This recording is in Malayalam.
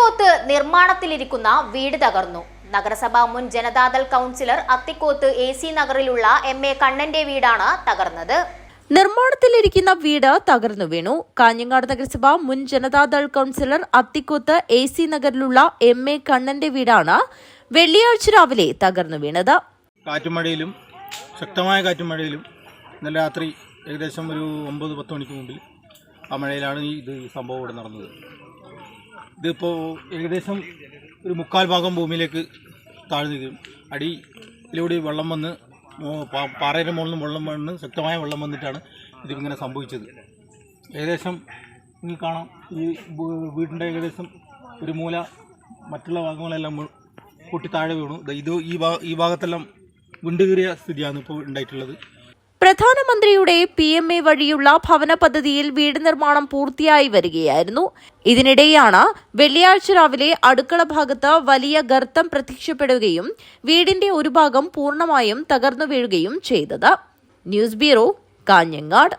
അത്തിക്കോത്ത് നിർമ്മാണത്തിലിരിക്കുന്ന വീട് തകർന്നു. നഗരസഭാ മുൻ Janata Dal councillor Athikkoth A C നഗറിലുള്ള M A കണ്ണന്റെ വീടാണ് തകർന്നത്. നിർമ്മാണത്തിലിരിക്കുന്ന വീട് തകർന്നു വീണു. കാഞ്ഞങ്ങാട് നഗരസഭ മുൻ Janata Dal councillor Athikkoth A C നഗറിലുള്ള M A കണ്ണന്റെ വീടാണ് വെള്ളിയാഴ്ച രാവിലെ തകർന്നു വീണത്. കാറ്റുമഴയിലും ശക്തമായ കാറ്റുമഴയിലും ഇന്നലെ രാത്രി ഏകദേശം ഒരു ഒമ്പത് പത്ത് മണിക്ക് മുമ്പിൽ ആ മഴയിലാണ് ഈ ഇത് ഈ സംഭവം ഇവിടെ നടന്നത്. ഇതിപ്പോൾ ഏകദേശം ഒരു മുക്കാൽ ഭാഗം ഭൂമിയിലേക്ക് താഴ്ന്നു താഴ്ന്നിരിക്കും അടിയിലൂടെ വെള്ളം വന്ന് പാറയുടെ മുകളിൽ നിന്ന് വെള്ളം വന്ന് ശക്തമായ വെള്ളം വന്നിട്ടാണ് ഇതിങ്ങനെ സംഭവിച്ചത്. ഏകദേശം നിങ്ങൾ കാണാം. ഈ വീടിന്റെ ഏകദേശം ഒരു മൂല മറ്റുള്ള ഭാഗങ്ങളെല്ലാം കൂട്ടി താഴെ വീണു. ഇത് ഈ ഭാഗ ഈ ഭാഗത്തെല്ലാം വിണ്ടുകീറിയ സ്ഥിതിയാണ് ഇപ്പോൾ ഉണ്ടായിട്ടുള്ളത്. പ്രധാനമന്ത്രിയുടെ പി എം എ വഴിയുള്ള ഭവന പദ്ധതിയിൽ വീട് നിർമ്മാണം പൂർത്തിയായി വരികയായിരുന്നു. ഇതിനിടെയാണ് വെള്ളിയാഴ്ച രാവിലെ അടുക്കള ഭാഗത്ത് വലിയ ഗർത്തം പ്രത്യക്ഷപ്പെടുകയും വീടിന്റെ ഒരു ഭാഗം പൂർണമായും തകർന്നു വീഴുകയും ചെയ്തത്. News bureau Kanhangad.